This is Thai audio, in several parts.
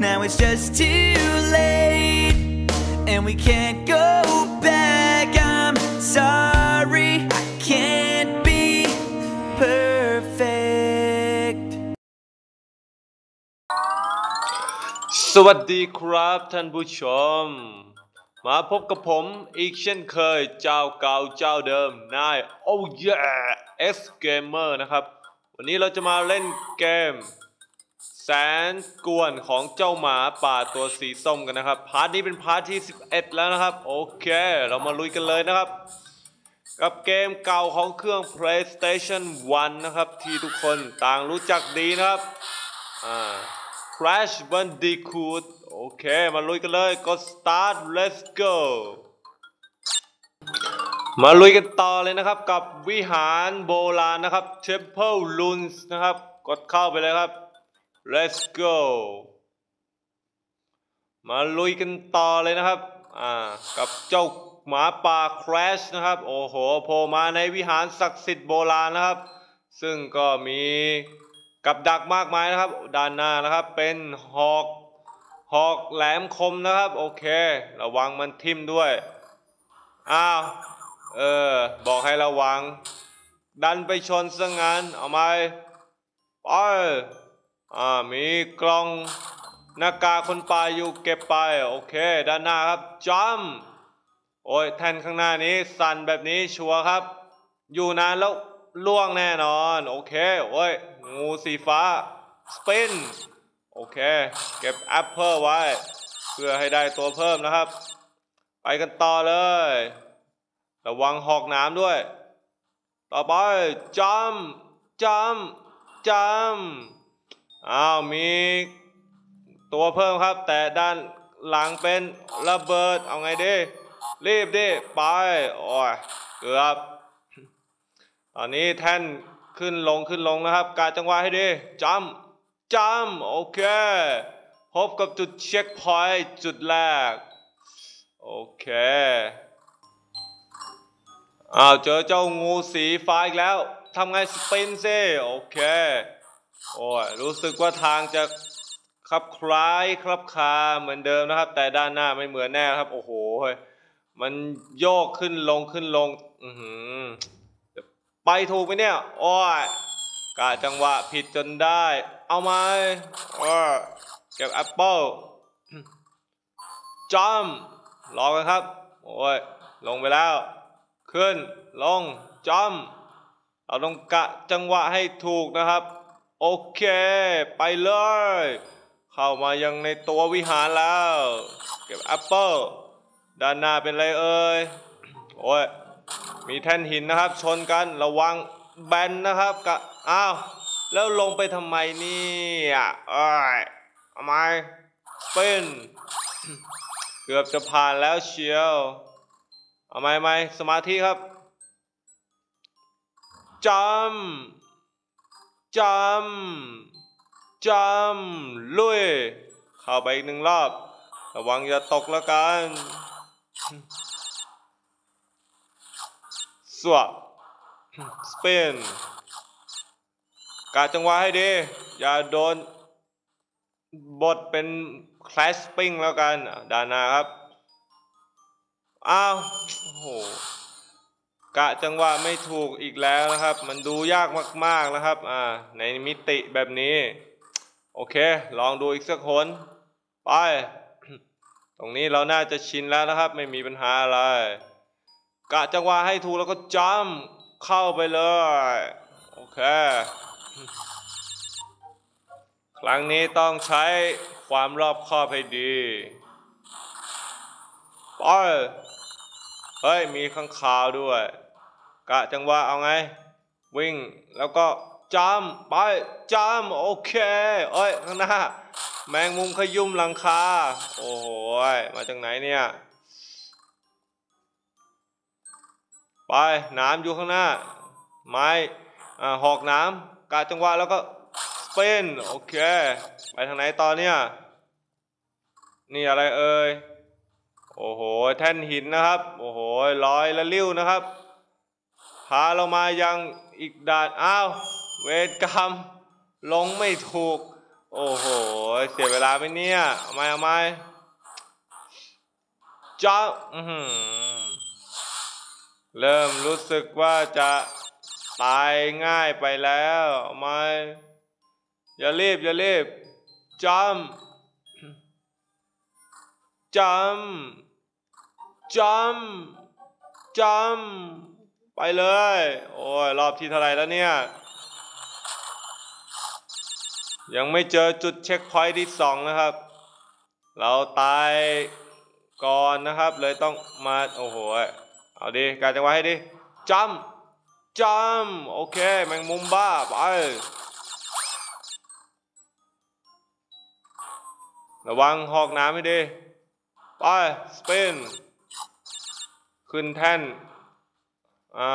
Now it's just too late, and we can't go back. I'm sorry, I can't be perfect. สวัสดีครับท่านผู้ชม มาพบกับผมอีกเช่นเคยเจ้าเก่าเจ้าเดิมนาย Oh yeah S Gamer นะครับ วันนี้เราจะมาเล่นเกม แสนกวนของเจ้าหมาป่าตัวสีส้มกันนะครับ พาร์ทนี้เป็นพาร์ทที่ 11 แล้วนะครับ โอเค เรามาลุยกันเลยนะครับ กับเกมเก่าของเครื่อง PlayStation 1 นะครับ ที่ทุกคนต่างรู้จักดีนะครับ อ่า Crash Bandicoot โอเค มาลุยกันเลยกด start let's go มาลุยกันต่อเลยนะครับกับวิหารโบราณนะครับ Temple Ruins นะครับ กดเข้าไปเลยครับ let's go มาลุยกันต่อเลยนะครับ อ่า กับเจ้าหมาป่า Crash นะครับ โอ้โหโผล่มาในวิหารศักดิ์สิทธิ์โบราณนะครับ ซึ่งก็มีกับดักมากมายนะครับ ด้านหน้านะครับ เป็นหอกหอกแหลมคมนะครับ โอเค ระวังมันทิ่มด้วย อ้าว เออ บอกให้ระวัง ดันไปชนซะงั้น เอาไหมไป อ่ามีกล่องหน้ากากคนป่าอยู่เก็บไป โอเค ด้านหน้าครับจัมโอ้ยแทนข้างหน้านี้สั่นแบบนี้ชัวร์ครับ อยู่นานแล้วล่วงแน่นอน โอเค โอ้ย งูสีฟ้า สปิน โอเค เก็บแอปเปิลไว้ เพื่อให้ได้ตัวเพิ่มนะครับ ไปกันต่อเลย ระวังหอกน้ำด้วย ต่อไปจัมจัมจัม อ้าวมีตัวเพิ่มครับ แต่ด้านหลังเป็นระเบิด เอาไงดี รีบดิ ไป โอ้ยเกือบ ตอนนี้แท่นขึ้นลงขึ้นลงนะครับ การจังหวะให้ดีจัมจัมโอเค พบกับจุดเช็คพอยต์จุดแรก โอเคอ้าวเจอเจ้างูสีฟ้าอีกแล้วทำไงสปินซิโอเค โอ้ยรู้สึกว่าทางจะครับคล้ายครับคาเหมือนเดิมนะครับ แต่ด้านหน้าไม่เหมือนแน่ครับ โอ้โหมันโยกขึ้นลงขึ้นลง อือหือไปถูกไหมเนี่ยโอ้ยกะจังหวะผิดจนได้ เอาไหมโอ้ยเก็บแอปเปิลจอมรอกันครับ โอ้ยลงไปแล้ว ขึ้นลงจอมเราต้องกะจังหวะให้ถูกนะครับ โอเค ไปเลย เข้ามายังในตัววิหารแล้ว เก็บแอปเปิลด้านหน้าเป็นไรเอ่ยโอ้ยมีแท่นหินนะครับ ชนกันระวังแบนนะครับกะอ้าวแล้วลงไปทำไมเนี่ยเอ้ยทำไมเป็นเกือบจะผ่านแล้วเชียวเอาไหมไหมสมาธิครับจำ จำจำลุยเข้าไปอีกหนึ่งรอบ ระวังอย่าตกแล้วกันสวบสเปนกาจังหวะให้ดี อย่าโดน บทเป็นคลาสปิ้งแล้วกันดานาครับ อ้าว โอ้โห กะจังหวะไม่ถูกอีกแล้วนะครับ มันดูยากมากๆนะครับ อ่า ในมิติแบบนี้ โอเค ลองดูอีกสักคนไป ตรงนี้เราน่าจะชินแล้วนะครับ ไม่มีปัญหาอะไรกะจังหวะให้ถูกแล้วก็จัมเข้าไปเลย โอเค ครั้งนี้ต้องใช้ความรอบคอบให้ดีไป เฮ้ยมีข้างคาวด้วย กะจังหวะเอาไง วิ่งแล้วก็จัมไปจัมโอเคเอ้ยข้างหน้า แมงมุมขยุ่มหลังคา โอ้โหมาจากไหนเนี่ยไปน้ำอยู่ข้างหน้า ไม้อ่าหอกน้ำกาจังหวะแล้วก็สเปนโอเค ไปทางไหนต่อเนี่ยนี่อะไรเอ่ย โอ้โห แท่นหินนะครับ โอ้โหลอยละลิ้วนะครับ พาเรามายังอีกด่านอ้าวเวรกรรม ลงไม่ถูก โอ้โห เสียเวลาไหมเนี่ยเอาไมเอาไหมจ้าเริ่มรู้สึกว่าจะตายง่ายไปแล้วเอาไหมอย่ารีบอย่ารีบจำจำ จำจำไปเลย โอ้ย รอบที่เท่าไรแล้วเนี่ย ยังไม่เจอจุดเช็คพอยท์ที่สองนะครับ เราตายก่อนนะครับ เลยต้องมา โอ้โห เอาดีการจังหวะให้ดีจำจำโอเค แมงมุมบ้า ไป ระวังหอกน้ำให้ดี ไปสปิน ขึ้นแท่นอ่า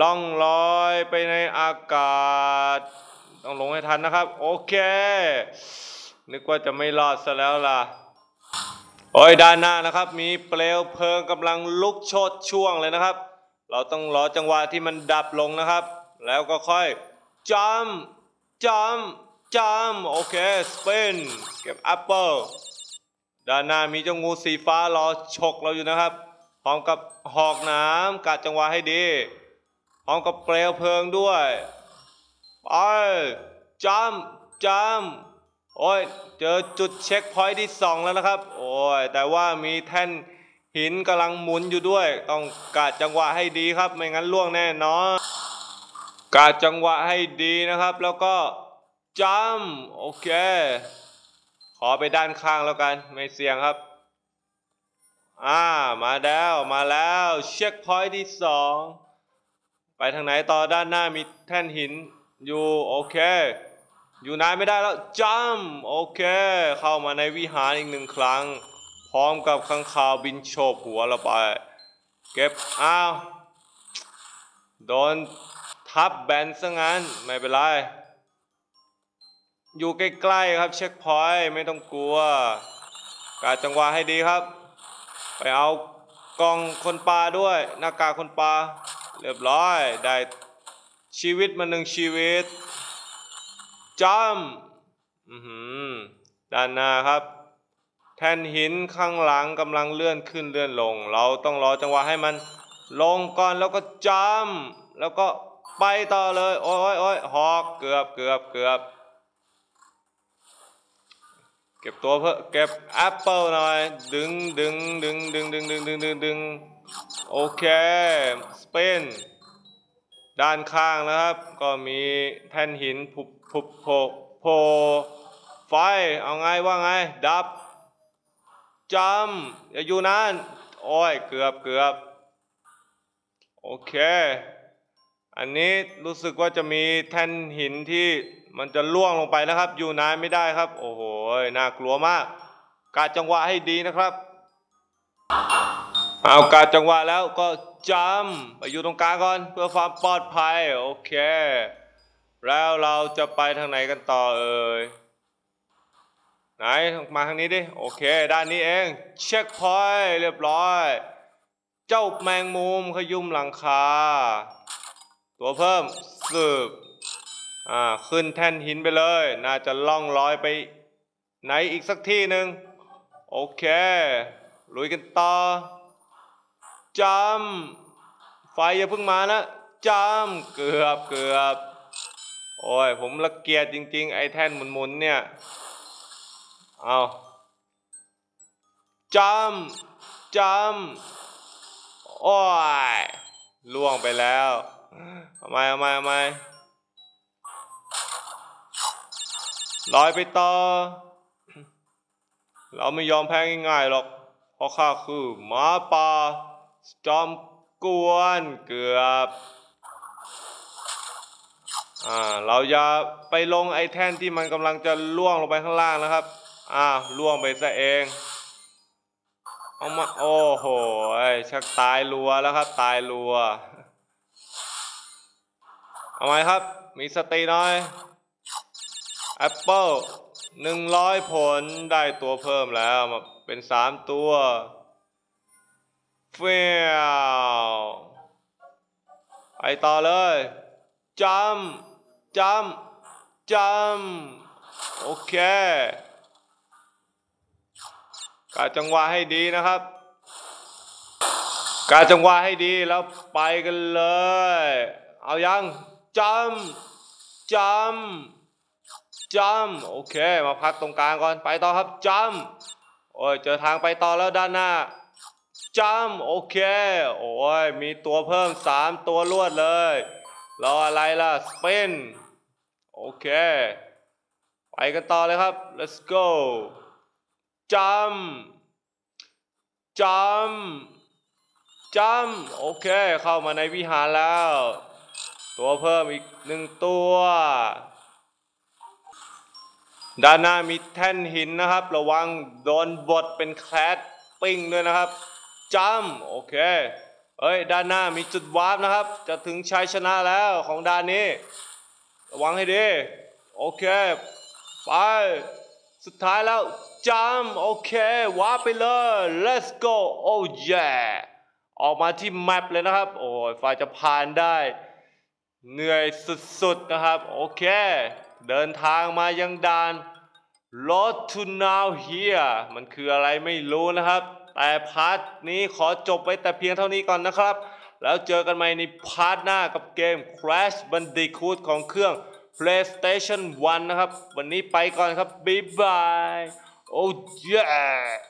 ล่องลอยไปในอากาศ ต้องลงให้ทันนะครับ โอเค นึกว่าจะไม่รอดซะแล้วล่ะ โอ้ยด้านหน้านะครับ มีเปลวเพลิงกำลังลุกโชดช่วงเลยนะครับ เราต้องรอจังหวะที่มันดับลงนะครับ แล้วก็ค่อยจำจำจำโอเค สเปนเก็บแอปเปิลด้านหน้ามีเจ้างูสีฟ้ารอฉกเราอยู่นะครับ พร้อมกับหอกน้ำกัดจังหวะให้ดี พร้อมกับเปลวเพลิงด้วย ไปจำจำโอ้ย เจอจุดเช็คพอยท์ที่สองแล้วนะครับ โอ้ย แต่ว่ามีแท่นหินกำลังหมุนอยู่ด้วย ต้องกาดจังหวะให้ดีครับ ไม่งั้นล่วงแน่นอนกาดจังหวะให้ดีนะครับ แล้วก็จำโอเค ขอไปด้านข้างแล้วกัน ไม่เสี่ยงครับ อ่ามาแล้วมาแล้วเช็คพอยท์ที่สองไปทางไหนต่อด้านหน้ามีแท่นหินอยู่โอเค อยู่นานไม่ได้แล้วจัมโอเค เข้ามาในวิหารอีกหนึ่งครั้ง พร้อมกับข้างคาวบินโฉบหัวเราไป เก็บอ้าวโดนทับแบนซะงั้นไม่เป็นไรอยู่ใกล้ๆครับเช็คพอยต์ไม่ต้องกลัว การจังหวะให้ดีครับ ไปเอากล่องคนปลาด้วย หน้ากากคนปลาเรียบร้อยได้ชีวิตมาหนึ่งชีวิตจำอือหือด้านหน้าครับ แท่นหินข้างหลังกำลังเลื่อนขึ้นเลื่อนลง เราต้องรอจังหวะให้มัน ลงก่อนแล้วก็จำแล้วก็ไปต่อเลย โอ้ยโอ้ยหอกเกือบเกือบเกือบ เก็บตัวเพื่อเก็บแอปเปิลหน่อย ดึงดึงดึงดึงดึงดึงดึงดึงดึงโอเคสเปนด้านข้างนะครับ ก็มีแท่นหินผุบผุบโผโผไฟเอาไงว่าไง ดับจำอย่าอยู่นานโอ้ยเกือบเกือบโอเค อันนี้รู้สึกว่าจะมีแท่นหินที่ มันจะล่วงลงไปนะครับ อยู่นานไม่ได้ครับ โอ้โหน่ากลัวมาก กาจังหวะให้ดีนะครับเอากาจังหวะแล้วก็จำไปอยู่ตรงกลางก่อน เพื่อความปลอดภัยโอเค แล้วเราจะไปทางไหนกันต่อเอ่ยไหนมาทางนี้ดิโอเค ด้านนี้เองเช็คพอยต์เรียบร้อย เจ้าแมงมุมขยุมหลังคา ตัวเพิ่มสืบ อ่าขึ้นแท่นหินไปเลย น่าจะล่องลอยไปไหนอีกสักที่หนึ่งโอเค ลุยกันต่อจำไฟอย่าเพิ่งมานะจำเกือบเกือบโอ้ย ผมละเกียดจริง ๆ ไอ้แท่นหมุนๆเนี่ย เอาจำจำโอ้ยล่วงไปแล้วเอาไมเอาไมเอาไม ลอยไปต่อ เราไม่ยอมแพ้ง่ายๆหรอก เพราะข้าคือหมาป่าจอมกวนเกือบอ่าเราอย่าไปลงไอ้แท่นที่มันกำลังจะล่วงลงไปข้างล่างนะครับ อ่าล่วงไปซะเองเอามาโอ้โหชักตายรัวแล้วครับ ตายรัว เอาไหมครับ มีสติหน่อย แอปเปิลหนึ่งร้อยผลได้ตัวเพิ่มแล้วมาเป็นสามตัวเฟียวไปต่อเลยจำจำจำโอเคกาจังหวะให้ดีนะครับกาจังหวะให้ดีแล้วไปกันเลย เอายังจำจำ จำโอเค มาพักตรงกลางก่อนไปต่อครับจำโอ้ยเจอทางไปต่อแล้วด้านหน้าจำโอเค โอ้ยมีตัวเพิ่มสามตัวลวดเลย รออะไรล่ะสเปนโอเค ไปกันต่อเลยครับ let's go จำจำจำโอเค เข้ามาในวิหารแล้ว ตัวเพิ่มอีกหนึ่งตัว ด้านหน้ามีแท่นหินนะครับ ระวังโดนบดเป็นแคลดปิ้งด้วยนะครับจำโอเคเอ้ยด้านหน้ามีจุดวาร์ปนะครับ จะถึงชัยชนะแล้วของด้านนี้ ระวังให้ดีโอเคไปสุดท้ายแล้วจำโอเควาร์ปไปเลย let's go oh yeah ออกมาที่แมปเลยนะครับ โอ้ยฝ่ายจะผ่านได้ เหนื่อยสุดๆนะครับ โอเค เดินทางมายังดาน Road to Now Here มันคืออะไรไม่รู้นะครับ แต่พาร์ทนี้ขอจบไว้แต่เพียงเท่านี้ก่อนนะครับ แล้วเจอกันใหม่ในพาร์ทหน้ากับเกม Crash Bandicoot ของเครื่อง PlayStation 1 นะครับ วันนี้ไปก่อนครับบ๊ายบาย โอ้ yeah